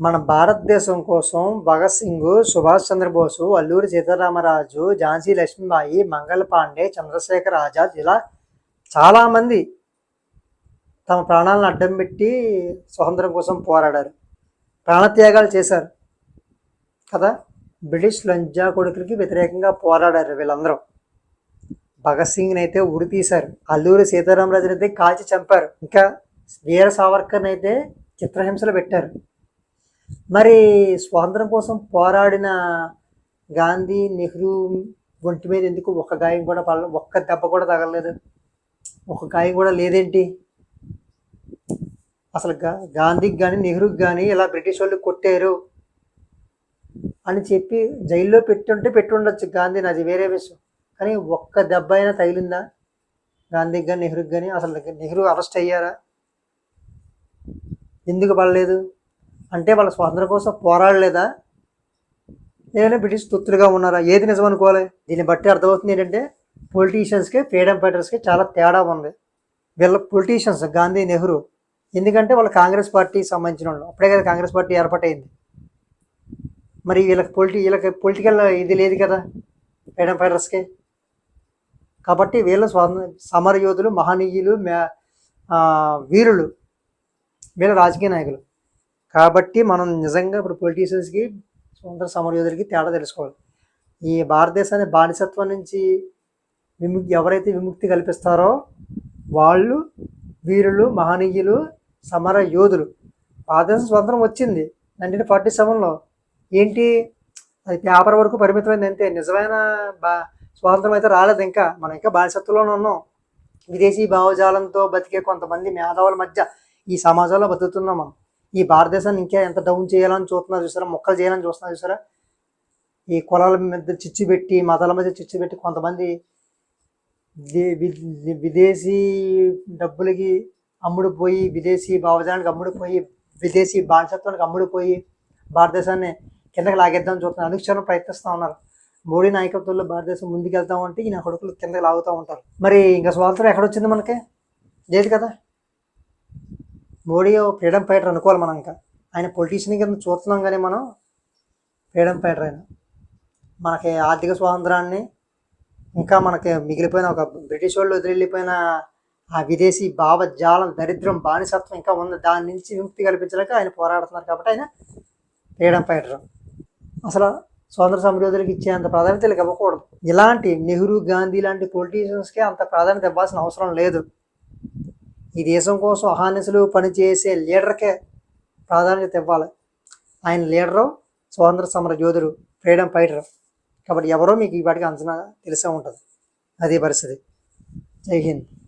మన భారతదేశం కోసం భగత్ సింగ్ సుభాష్ చంద్రబోసు అల్లూరి సీతారామరాజు ఝాన్సీ లక్ష్మీబాయి మంగళ పాండే చంద్రశేఖర్ ఆజాద్ ఇలా చాలామంది తమ ప్రాణాలను అడ్డం పెట్టి స్వతంత్రం కోసం పోరాడారు. ప్రాణత్యాగాలు చేశారు కదా? బ్రిటిష్ లంజా కొడుకులకి వ్యతిరేకంగా పోరాడారు వీళ్ళందరూ. భగత్ సింగ్ని అయితే ఉరి తీశారు. అల్లూరి సీతారామరాజుని అయితే కాల్చి చంపారు. ఇంకా వీర సావర్కర్ని అయితే చిత్రహింసలు పెట్టారు. మరి స్వాతంత్రం కోసం పోరాడిన గాంధీ నెహ్రూ ఒంటి మీద ఎందుకు ఒక్క గాయం కూడా పడలేదు ఒక్క దెబ్బ కూడా తగలలేదు? ఒక గాయం కూడా లేదేంటి? అసలు గా గాంధీకి కానీ నెహ్రూకి కానీ ఇలా బ్రిటిష్ వాళ్ళు కొట్టారు అని చెప్పి జైల్లో పెట్టుంటే పెట్టి ఉండొచ్చు గాంధీని అది వేరే విషయం. కానీ ఒక్క దెబ్బ అయినా తగిలిందా? గాంధీకి కానీ నెహ్రూకి కానీ అసలు నెహ్రూ అరెస్ట్ అయ్యారా? ఎందుకు పడలేదు? అంటే వాళ్ళ స్వాతంత్రం కోసం పోరాడలేదా? లేదంటే బ్రిటిష్ తొత్తులుగా ఉన్నారా? ఏది నిజం అనుకోవాలి దీన్ని బట్టి అర్థమవుతుంది ఏంటంటే పొలిటీషియన్స్కి ఫ్రీడమ్ ఫైటర్స్కి చాలా తేడా ఉంది. వీళ్ళ పొలిటీషియన్స్ గాంధీ నెహ్రూ ఎందుకంటే వాళ్ళు కాంగ్రెస్ పార్టీకి సంబంధించిన వాళ్ళు. అప్పుడే కదా కాంగ్రెస్ పార్టీ ఏర్పాటైంది. మరి వీళ్ళకి పొలిటి వీళ్ళకి పొలిటికల్ ఇది లేదు కదా ఫ్రీడమ్ ఫైటర్స్కి కాబట్టి వీళ్ళ స్వాతంత్ర సమర యోధులు మహనీయులు మే- వీరులు వీళ్ళ రాజకీయ నాయకులు. కాబట్టి మనం నిజంగా ఇప్పుడు పొలిటీషియన్స్కి స్వతంత్ర సమరయోధులకి తేడా తెలుసుకోవాలి. ఈ భారతదేశాన్ని బానిసత్వం నుంచి విముక్తి ఎవరైతే విముక్తి కల్పిస్తారో వాళ్ళు వీరులు మహనీయులు సమర యోధులు భారతదేశం స్వతంత్రం వచ్చింది నైన్టీన్ ఫార్టీ సెవెన్లో ఏంటి? అది పేపర్ వరకు పరిమితమైంది అంతే. నిజమైన బా స్వాతంత్రం అయితే రాలేదు ఇంకా. మనం ఇంకా బానిసత్వంలోనే ఉన్నాం. విదేశీ భావజాలంతో బతికే కొంతమంది మేధావుల మధ్య ఈ సమాజంలో బతుకుతున్నాం మనం. ఈ భారతదేశాన్ని ఇంకా ఎంత డౌన్ చేయాలని చూస్తున్నారు చూసారా? మొక్కలు చేయాలని చూస్తున్నారు చూసారా? ఈ కులాల మీద చిచ్చు పెట్టి మతాల మధ్య చిచ్చు పెట్టి కొంతమంది విదేశీ డబ్బులకి అమ్ముడు పోయి విదేశీ భావజానికి అమ్ముడుపోయి విదేశీ బానిసత్వానికి అమ్ముడు పోయి భారతదేశాన్ని కిందకి లాగేద్దామని చూస్తున్నారు. అనుక్షణం ప్రయత్నిస్తూ ఉన్నారు. మోడీ నాయకత్వంలో భారతదేశం ముందుకు వెళ్తామంటే ఈయన కొడుకులు కిందకి లాగుతూ ఉంటారు. మరి ఇంకా స్వాతంత్రం ఎక్కడొచ్చింది మనకి? లేదు కదా? మోడీ ఫ్రీడమ్ ఫైటర్ అనుకోవాలి మనం ఇంకా. ఆయన పొలిటీషియన్ కింద చూస్తున్నాం కానీ మనం ఫ్రీడమ్ ఫైటర్ ఆయన. మనకి ఆర్థిక స్వాతంత్రాన్ని ఇంకా మనకి మిగిలిపోయిన ఒక బ్రిటిష్ వాళ్ళు వదిలిపోయిన ఆ విదేశీ భావజాలం దరిద్రం బానిసత్వం ఇంకా ఉంది. దాని నుంచి విముక్తి కల్పించలేక ఆయన పోరాడుతున్నారు కాబట్టి ఆయన ఫ్రీడమ్ ఫైటర్. అసలు స్వాతంత్ర సమరయోధులకు ఇచ్చేంత ప్రాధాన్యత ఇవ్వకూడదు. ఇలాంటి నెహ్రూ గాంధీ లాంటి పొలిటీషియన్స్కే అంత ప్రాధాన్యత ఇవ్వాల్సిన అవసరం లేదు. ఈ దేశం కోసం అహానిసులు పనిచేసే లీడర్కే ప్రాధాన్యత ఇవ్వాలి. ఆయన లీడరు స్వాతంత్ర సమర యోధుడు ఫ్రీడమ్ ఫైటర్. కాబట్టి ఎవరో మీకు ఈ వాటికి అంచనా తెలిసే ఉంటుంది. అదే పరిస్థితి. జై హింద్.